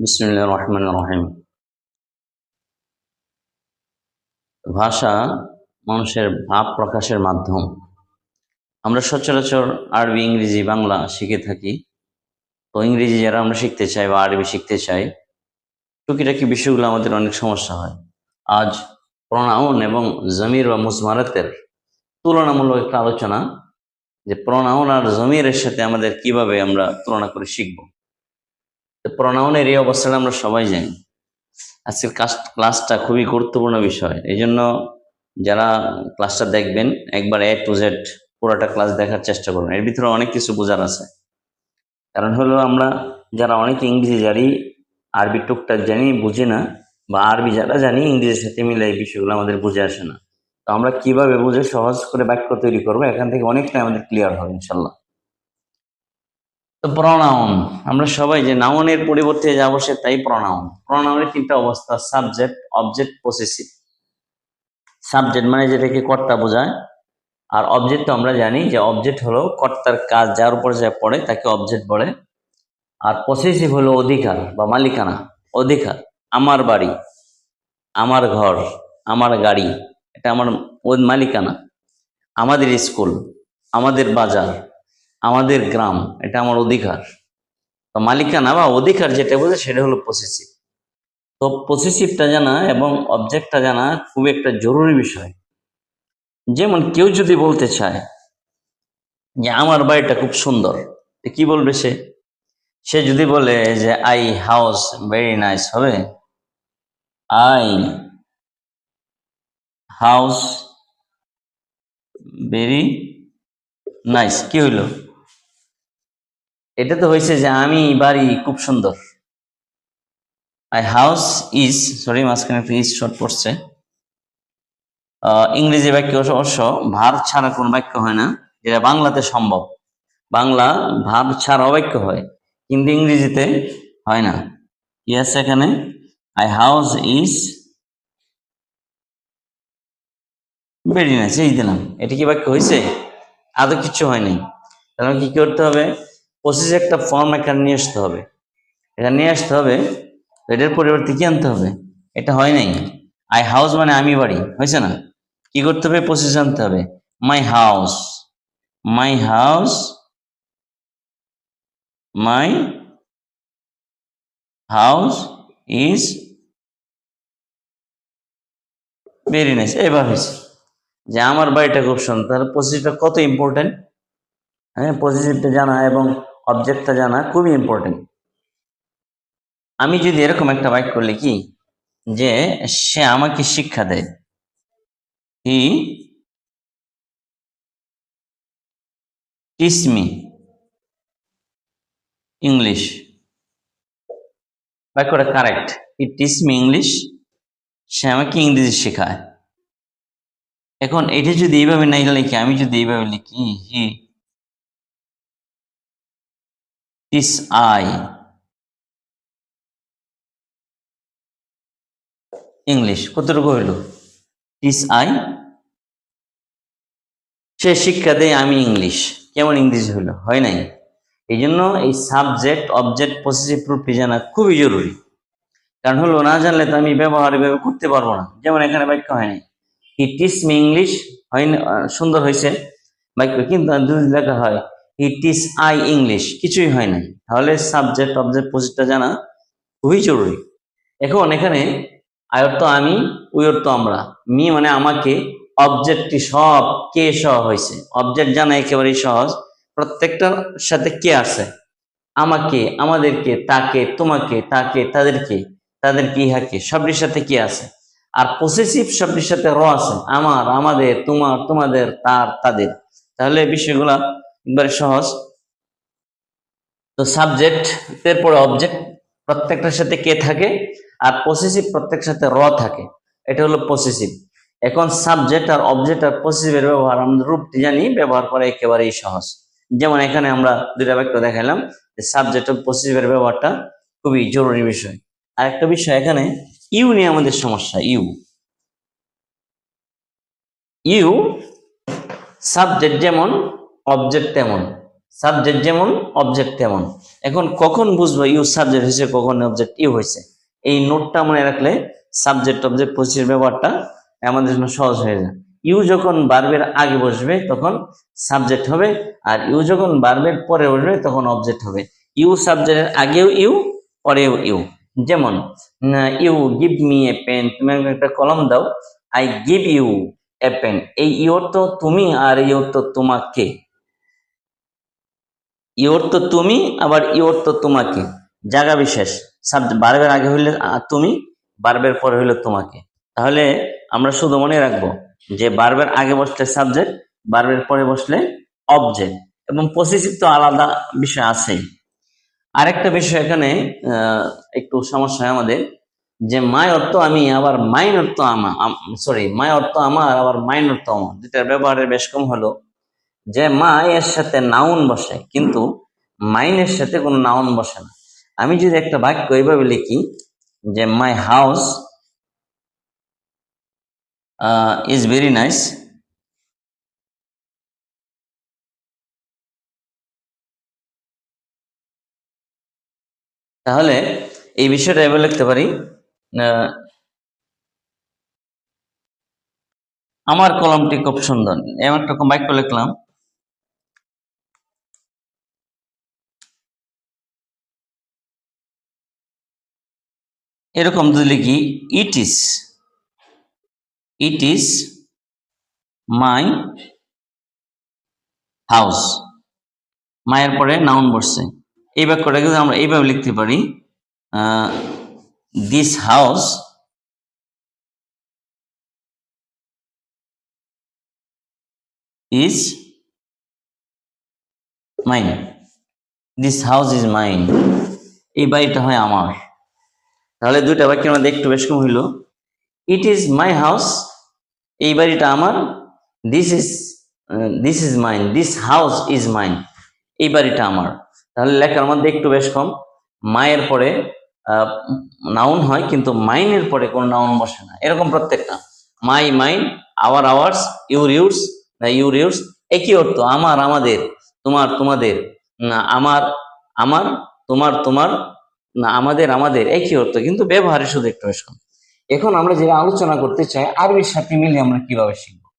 বিসমুল্লাহ রহমান রহিম। ভাষা মানুষের ভাব প্রকাশের মাধ্যম। আমরা সচরাচর আরবি, ইংরেজি, বাংলা শিখে থাকি। তো ইংরেজি যারা আমরা শিখতে চাই বা আরবি শিখতে চাই, টুকিটাকি বিষয়গুলো আমাদের অনেক সমস্যা হয়। আজ প্রণাউন এবং জমির বা মুজমারাতের তুলনামূলক একটা আলোচনা, যে প্রণাউন আর জমিরের সাথে আমাদের কীভাবে আমরা তুলনা করে শিখব। প্রণাউনের এই অবস্থাটা আমরা সবাই জানি। আজকের ক্লাসটা খুবই গুরুত্বপূর্ণ বিষয়। এই জন্য যারা ক্লাসটা দেখবেন, একবার এ টু জেড পুরোটা ক্লাস দেখার চেষ্টা করবেন এর ভিতরে অনেক কিছু বোঝার আছে। কারণ হলো আমরা যারা অনেক ইংরেজি জানি, আরবি টুকটাক জানি, বুঝি না, বা আরবি যারা জানি, ইংরেজির সাথে মিলে এই বিষয়গুলো আমাদের বুঝে আসে না। তো আমরা কীভাবে বুঝে সহজ করে বাক্য তৈরি করব, এখান থেকে অনেকটা আমাদের ক্লিয়ার হবে, ইনশাল্লাহ। তো প্রনাউন আমরা সবাই যে নাউনের পরিবর্তে যা বসে তাই প্রনাউন প্রনাউনের তিনটা অবস্থা সাবজেক্ট অবজেক্ট পসেসিভ সাবজেক্ট মানে যেটাকে কর্তা বোঝায়। আর অবজেক্ট তো আমরা জানি যে অবজেক্ট হলো কর্তার কাজ, যার উপর যা পড়ে তাকে অবজেক্ট বলে। আর পসেসিভ হলো অধিকার বা মালিকানা। অধিকার, আমার বাড়ি, আমার ঘর, আমার গাড়ি, এটা আমার মালিকানা। আমাদের স্কুল আমাদের বাজার আমাদের গ্রাম, এটা আমার অধিকার। তো মালিকানা বা অধিকার যেটা বোঝে সেটা হলো পসেসিভ তো পসেসিভটা জানা এবং অবজেক্টটা জানা খুব একটা জরুরি বিষয়। যেমন কেউ যদি বলতে চায় যে আমার বাড়িটা খুব সুন্দর কি বলবে সে? সে যদি বলে যে, আই হাউস ভেরি নাইস হবে। আই হাউস ভেরি নাইস কি হইল? এটা তো হয়েছে যে আমি বাড়ি খুব সুন্দর। আই হাউস ইজ সরি মাঝখানে একটা ইজ শর্ট পড়ছে ইংরেজি বাক্য অবশ্য ভার ছাড়া কোন বাক্য হয় না, যেটা বাংলাতে সম্ভব। বাংলা ভাব ছাড়া বাক্য হয়, কিন্তু ইংরেজিতে হয় না। কি আছে এখানে? I house is very nice এই দিলাম। এটা কি বাক্য হয়েছে? আদৌ কিছু হয়নি তাহলে কি করতে হবে? প্রসেসে একটা ফর্ম এখানে নিয়ে আসতে হবে। এটা নিয়ে আসতে হবে, এটার পরিবর্তে কি আনতে হবে? এটা হয় নাই। আই হাউস মানে আমি বাড়ি, হয়েছে না? কি করতে হবে? প্রসেস আনতে হবে। My house my house my house is very nice এবার হয়েছে যে আমার বাড়িটা খুব সুন্দর। তাহলে পজিটিভটা কত ইম্পর্টেন্ট হ্যাঁ পজিটিভটা জানা এবং অবজেক্টটা জানা খুবই ইম্পর্টেন্ট আমি যদি এরকম একটা বাইক বাক্য লিখি যে, সে আমাকে শিক্ষা দেয়। হি টিচ মি ইংলিশ বাক্যটা correct he teach me English সে আমাকে ইংরেজি শেখায়। এখন এটা যদি এইভাবে নাই লিখি, আমি যদি এইভাবে লিখি, হি টিচ আই ইংলিশ কতটুকু হইল? টিচ আই সে শিক্ষা দেয় আমি ইংলিশ কেমন ইংরেজি হইল? হয় নাই? এই জন্য এই সাবজেক্ট অবজেক্ট পসেসিভ রূপটি জানা খুবই জরুরি। কারণ হলো না জানলে তো আমি ব্যবহার এভাবে করতে পারব না। যেমন এখানে বাক্য হয়নি হি টিচ মি ইংলিশ হয় সুন্দর হয়েছে বাক্য কিন্তু যদি লেখা হয়। হি ইস আই ইংলিশ কিছুই হয় নাই। তাহলে সাবজেক্ট অবজেক্ট পসিটিভটা জানা খুবই জরুরি। এখন এখানে আয়র তো আমি উইয়র তো আমরা। মি মানে আমাকে অবজেক্টটি সব কে সহ হয়েছে। অবজেক্ট জানা একেবারেই সহজ। প্রত্যেকটার সাথে কে আছে? আমাকে, আমাদেরকে, তাকে, তোমাকে, তাকে, তাদেরকে তাদেরকে ইহাকে সবটির সাথে কি আছে? আর পসেসিভ শব্দের সাথে র আছে। আমার, আমাদের, তোমার, তোমাদের, তার, তাদের। তাহলে বিষয়গুলা একবারে সহজ। তো সাবজেক্ট এর পরে অবজেক্ট প্রত্যেকটার সাথে কে থাকে আর পসেসিভ প্রত্যেকটার সাথে র থাকে। এটা হলো পসেসিভ এখন সাবজেক্ট আর অবজেক্ট আর পসেসিভের ব্যবহার আমরা রূপটি জানি, ব্যবহার করা একেবারেই সহজ। যেমন এখানে আমরা দুইটা বাক্য দেখালাম যে সাবজেক্ট ও পসেসিভের ব্যবহারটা খুবই জরুরি বিষয়। আর একটা বিষয় এখানে, ইউ নিয়ে আমাদের সমস্যা, ইউ। ইউ সাবজেক্ট যেমন অবজেক্ট তেমন। সাবজেক্ট যেমন অবজেক্ট তেমন। এখন কখন বুঝব ইউ সাবজেক্ট হয়েছে কখন অবজেক্ট ইউ হয়েছে এই নোটটা মনে রাখলে সাবজেক্ট অবজেক্ট পজিটিভ ব্যাপারটা আমাদের জন্য সহজ হয়ে যায়। ইউ যখন বার্বের আগে বসবে, তখন সাবজেক্ট হবে, আর ইউ যখন বার্বের পরে বসবে, তখন অবজেক্ট হবে। ইউ সাবজেক্টের আগেও ইউ পরেও ইউ যেমন you give me a pen তুমি একটা কলম দাও। I give you a pen এই ইউর তো তুমি, আর ইউর তো তোমাকে। ইওর তো তুমি, আবার ইওর তো তোমাকে। জায়গা বিশেষ সাবজেক্ট বারবের আগে হইলে তুমি, বারবের পরে হইলে তোমাকে। তাহলে আমরা শুধু মনে রাখব যে বারবের আগে বসলে সাবজেক্ট, বারবের পরে বসলে অবজেক্ট এবং পসেসিভ তো আলাদা বিষয় আছেই। আরেকটা বিষয় এখানে একটু সমস্যা হয় আমাদের, যে মাই অর্থ আমি, আবার মাইন অর্থ আমা সরি মাই অর্থ আমার, আবার মাইন অর্থ আমার। দুটার ব্যবহারের বেশ কম হলো। যে মা এর সাথে নাউন বসে, কিন্তু মাইনের সাথে কোনো নাউন বসে না। আমি যদি একটা বাক্য এইভাবে লিখি, যে my house is very nice তাহলে এই বিষয়টা এভাবে লিখতে পারি আমার কলমটি খুব সুন্দর। এমন একটা বাক্য লিখলাম এরকম যদি লিখি ইট ইস ইট ইস মাই হাউস মায়ের পরে নাউন বসছে। এই বাক্যটাকে আমরা এইভাবে লিখতে পারি this house is mine this house is mine এই বাড়িটা হয় আমার। তাহলে দুইটা বাক্যের মধ্যে একটু বেশ কম হইল। ইট ইজ মাই হাউস এই বাড়িটা আমার। This is this is mine this house is mine এই বাড়িটা আমার। তাহলে লেখার মধ্যে একটু বেশ কম। মায়ের পরে নাউন হয়, কিন্তু মাইনের পরে কোনো নাউন বসে না। এরকম প্রত্যেকটা। My mine our ours your yours your yours একই অর্থ। আমার, আমাদের, তোমার, তোমাদের আমার আমার, তোমার তোমার না, আমাদের আমাদের, একই অর্থ, কিন্তু ব্যবহারে শুধু একটু বেশ এখন আমরা যেটা আলোচনা করতে চাই, আরবির সাথে মিলে আমরা কীভাবে শিখব?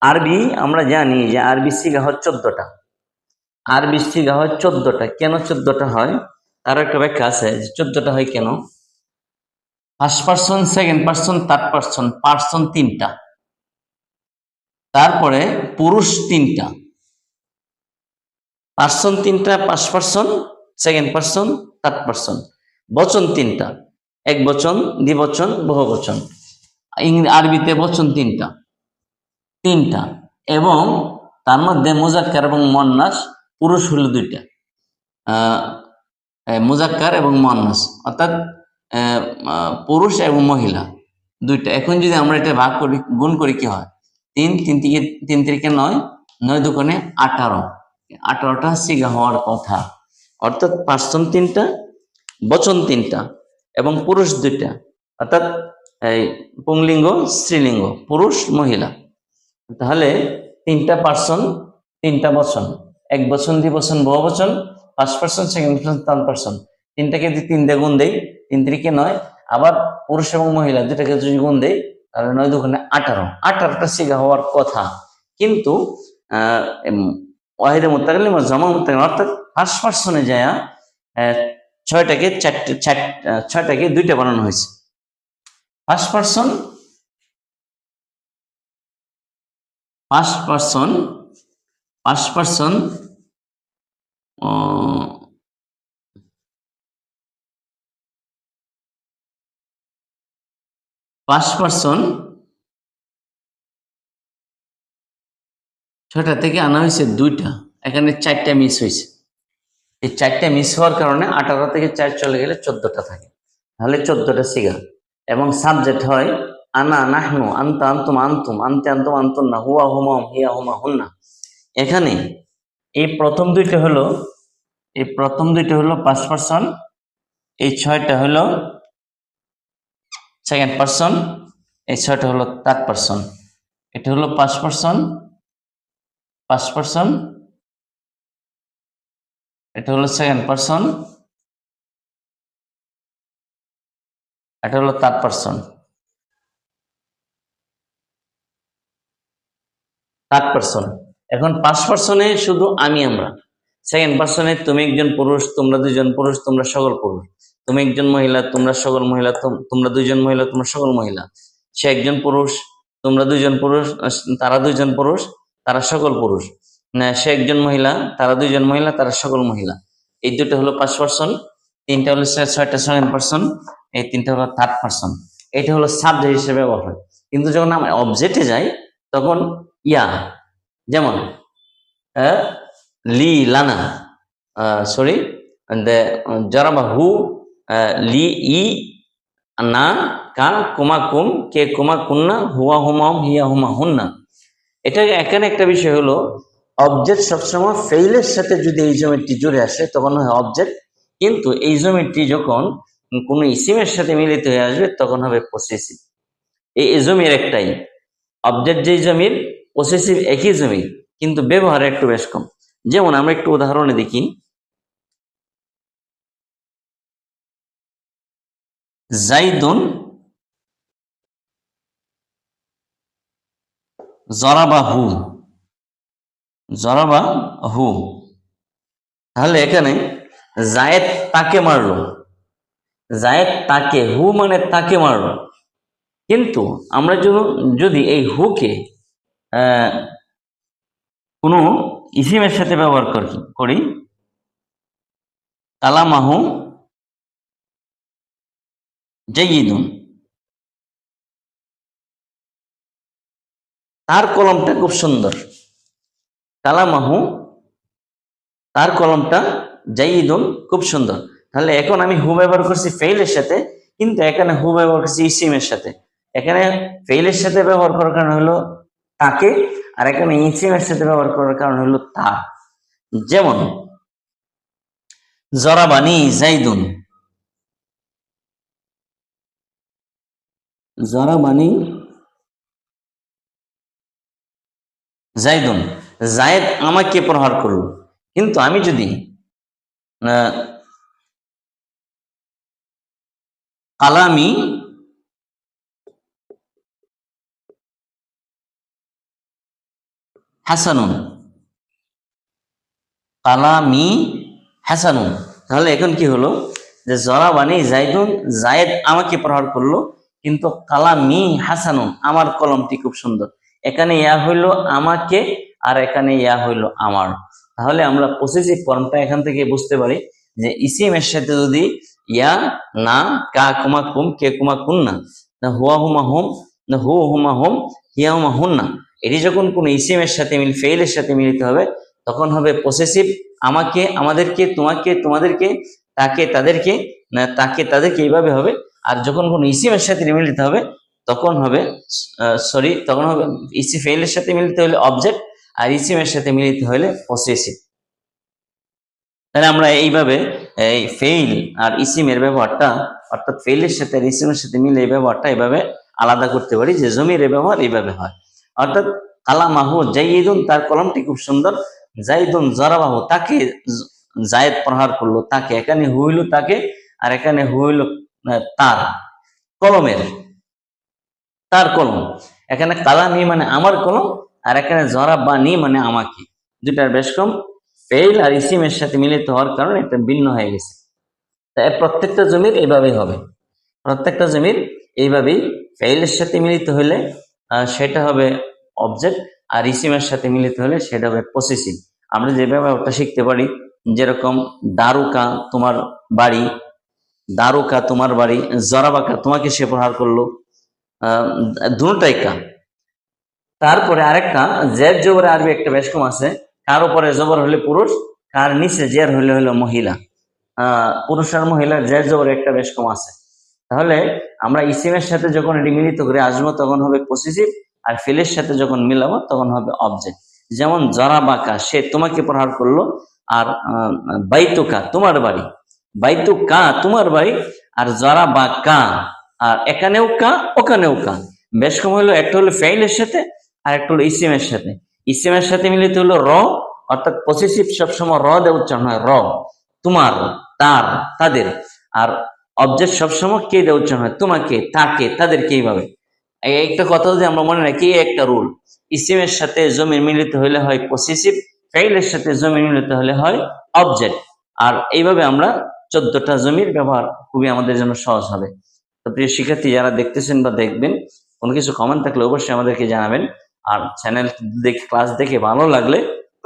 আরবি, আমরা জানি যে আরবি শিখা হয় চোদ্দটা। আরবি শিখা হয় চোদ্দটা। কেন চোদ্দটা হয়? তার একটা ব্যাখ্যা আছে যে চোদ্দটা হয় কেন? First person second person third person person তিনটা। তারপরে পুরুষ তিনটা। পার্সন তিনটা first person second person third person বচন তিনটা। এক বচন দ্বিবচন বহু বচন। আরবিতে বচন তিনটা। তিনটা। এবং তার মধ্যে মুজাক্কার এবং মন্নাস পুরুষ হল দুইটা। মুজাক্কার এবং মন্নাস অর্থাৎ পুরুষ এবং মহিলা দুইটা। এখন যদি আমরা এটা ভাগ করি, গুণ করি কি হয়? তিন তিন থেকে তিন থেকে নয় নয় দোকানে আঠারো। আঠারোটা সিগা হওয়ার কথা। অর্থাৎ পার্সন তিনটা, বচন তিনটা এবং পুরুষ দুইটা। অর্থাৎ এই পুংলিঙ্গ, স্ত্রীলিঙ্গ, পুরুষ, মহিলা। তাহলে তিনটা পার্সন তিনটা বচন। এক বচন দ্বি বচন, বহু বচন first person second person third person তিনটাকে যদি তিন দিয়ে গুণ দেই, তিন তিরিকে নয়, আবার পুরুষ এবং মহিলা দুটাকে যদি গুণ দেই, তাহলে নয় দুগুণে আঠারো। আঠারোটা সিগা হওয়ার কথা। কিন্তু ওয়াহিদে মোত্তাকালিম আর জমা মোত্তাকালিম অর্থাৎ ফার্স্ট পার্সনে যায় ছয়টাকে চারটে ছয়টাকে দুইটা বানানো হয়েছে। First person first person first person first person ছয়টা থেকে আনা হয়েছে দুইটা। এখানে চারটা মিস হয়েছে। এই চারটা মিস হওয়ার কারণে আঠারো থেকে চার চলে গেলে চোদ্দটা থাকে। তাহলে চোদ্দটা সিগা এবং সাবজেক্ট হয়, আনা নাহনু, আন্তা আন্তুম আন্তুম, আন্তে আন্তুম আন্তুম না হুয়া হুমাম হিয়া, হুমা, হুন্না। এখানে এই প্রথম দুইটা হলো, এই প্রথম দুইটা হলো পাঁচ পার্সন এই ছয়টা হলো সেকেন্ড পার্সন এই ছয়টা হলো থার্ড পার্সন এটা হলো পাঁচ পার্সন পাঁচ পার্সন এটা হলো সেকেন্ড পার্সন এটা হলো থার্ড পার্সন থার্ড পার্সন এখন পাঁচ পার্সনে শুধু আমি আমরা। সেকেন্ড পার্সনে তুমি একজন পুরুষ, তোমরা দুজন পুরুষ, তোমরা সকল পুরুষ। তুমি একজন মহিলা, তোমরা সকল মহিলা তোমরা দুজন মহিলা, তোমরা সকল মহিলা। সে একজন পুরুষ, তোমরা দুজন পুরুষ, তারা দুজন পুরুষ। তারা সকল পুরুষ। সে একজন মহিলা তারা দুইজন মহিলা তারা সকল মহিলা। এই দুটো হলো পাঁচ পার্সন তিনটা হলো ছয়টা সেভেন পার্সন এই তিনটা হলো থার্ড পার্সন এটা হলো সাবজেক্ট হিসেবে ব্যবহার হয়। কিন্তু যখন আমরা অবজেক্টে যাই তখন ইয়া যেমন লি লানা সরি জরাবা হু লি ই না কা কুমা কুম কে কুমা কুন্না হুয়া হুম, হিয়া হুমা হুন্না এটা এখানে একটা বিষয় হলো অবজেক্ট সবসময় ফেইলের সাথে যদি এই জমিটি জুড়ে আসে, তখন হয় অবজেক্ট কিন্তু এই জমিটি যখন কোনো ইসিমের সাথে মিলিত হয়ে আসবে, তখন হবে পসেসিভ এই জমির একটাই। অবজেক্ট যেই জমির পসেসিভ একই জমি, কিন্তু ব্যবহার একটু বেশ কম। যেমন আমরা একটু উদাহরণে দেখি। জাইদুন জরাবাহু জরাবাহু তাহলে এখানে জায়েদ তাকে মারলো। জায়েদ তাকে, হু মানে তাকে মারলো। কিন্তু আমরা যদি এই হুকে কোনো ইসিমের সাথে ব্যবহার করি করি কালামাহু জাইয়িদুন তার কলমটা খুব সুন্দর। কালামাহু, তার কলমটা জাইয়িদুন খুব সুন্দর। তাহলে এখন আমি হু ব্যবহার করছি ফেইলের সাথে, কিন্তু এখানে হু ব্যবহার করছি ইসিমের সাথে। এখানে ফেইলের সাথে ব্যবহার করার কারণ হলো তাকে, আর এখানে ইসিমের সাথে ব্যবহার করার কারণ হলো তা। যেমন জরাবানি জাইদুন। জরাবানি জাইদুন, জায়েদ আমাকে প্রহার করল। কিন্তু আমি যদি কালামি হাসানুন কালামি হাসানুন, তাহলে এখন কি হলো? যে জরাবানি জাইদুন, জায়েদ আমাকে প্রহার করল, কিন্তু কালামি হাসানুন, আমার কলমটি খুব সুন্দর। এখানে ইয়া হইল আমাকে আর এখানে ইয়া হইল আমার। তাহলে আমরা পসেসিভ ফর্মটা এখান থেকে বুঝতে পারি যে ইসিম এর সাথে যদি ইয়া, না, কা, কুমা, কুম, কে, কুমা, কুন না না হুয়া, হুমা, হুম, না হু, হুমা, হুম, হিয়া, হুমা, হুন না, এটি যখন কোনো ইসিম এর সাথে মিল ফেইলের সাথে মিলিত হবে, তখন হবে পসেসিভ আমাকে, আমাদেরকে, তোমাকে, তোমাদেরকে, তাকে, তাদেরকে, না তাকে, তাদেরকে এইভাবে হবে। আর যখন কোনো ইসিমের সাথে মিলিত হবে তখন হবে সরি তখন হবে ইসি ফেইলের সাথে মিলিত হলে অবজেক্ট আর ইসিমের সাথে মিলিত হলে পসেসিভ তাহলে আমরা এইভাবে এই ফেইল আর ইসিমের ব্যবহারটা, অর্থাৎ ফেইলের সাথে আর ইসিমের সাথে মিলে এই ব্যবহারটা এইভাবে আলাদা করতে পারি যে জমির ব্যবহার এইভাবে হয়। অর্থাৎ কালামাহু জাইদুন তার কলমটি খুব সুন্দর, জাইদুন জরাবাহু, তাকে জায়েদ প্রহার করল, তাকে, এখানে হইল তাকে আর এখানে হইল তার কলমের। তার কলম। এখানে কালামি মানে আমার কলম, আর এখানে জরা বা নি মানে আমাকে। দুটার বেশ কম। ফেইল আর ইসিমের সাথে মিলিত হওয়ার কারণে এটা ভিন্ন হয়ে গেছে। তাই প্রত্যেকটা জমির এইভাবেই হবে। প্রত্যেকটা জমির এইভাবেই ফেইলের সাথে মিলিত হলে সেটা হবে অবজেক্ট আর ইসিমের সাথে মিলিত হলে সেটা হবে পসেসিভ আমরা যেভাবে ওটা শিখতে পারি, যেরকম দারুকা তোমার বাড়ি, দারুকা তোমার বাড়ি, জরাবাকা তোমাকে সে প্রহার করল। দুটাই কা তারপরে আরেকটা জের জবরে আরবি একটা বেশ কম আছে। কার উপরে জবর হলে পুরুষ, কার নিচে জের হলে হলো মহিলা। পুরুষ আর মহিলার জের জবর একটা বেশ কম আছে। তাহলে আমরা ইসিমের সাথে যখন এটি মিলিত করে আসব, তখন হবে পসিসিভ আর ফিলের সাথে যখন মিলাবো, তখন হবে অবজেক্ট যেমন জরা বাঁকা, সে তোমাকে প্রহার করল, আর বাইতুকা তোমার বাড়ি। বাইতুকা তোমার বাড়ি, আর জরা বা কা আর এখানেও কা, ওখানেও কা। বেশ কম হলো একটা হলো ফেইলের সাথে, আর একটা হলো ইসিম এর সাথে। ইসিম এর সাথে মিলিত হলো র, অর্থাৎ পসেসিভ সবসময় র দিয়ে উচ্চারণ হয়, র। তোমার, তার, তাদের। আর অবজেক্ট সবসময় কে দিয়ে উচ্চারণ হয়, তোমাকে, তাকে, তাদেরকে এই একটা কথা যদি আমরা মনে রাখি একটা রুল ইসিমের সাথে জমির মিলিত হলে হয় পসেসিভ ফাইলের সাথে জমির মিলিত হলে হয় অবজেক্ট আর এইভাবে আমরা চোদ্দটা জমির ব্যবহার খুবই আমাদের জন্য সহজ হবে। তো প্রিয় শিক্ষার্থী, যারা দেখতেছেন বা দেখবেন, কোনো কিছু কমেন্ট থাকলে অবশ্যই আমাদেরকে জানাবেন। আর চ্যানেল দেখে ক্লাস দেখে ভালো লাগলে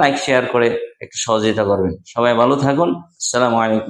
লাইক শেয়ার করে একটু সহযোগিতা করবেন। সবাই ভালো থাকুন। আসসালামু আলাইকুম।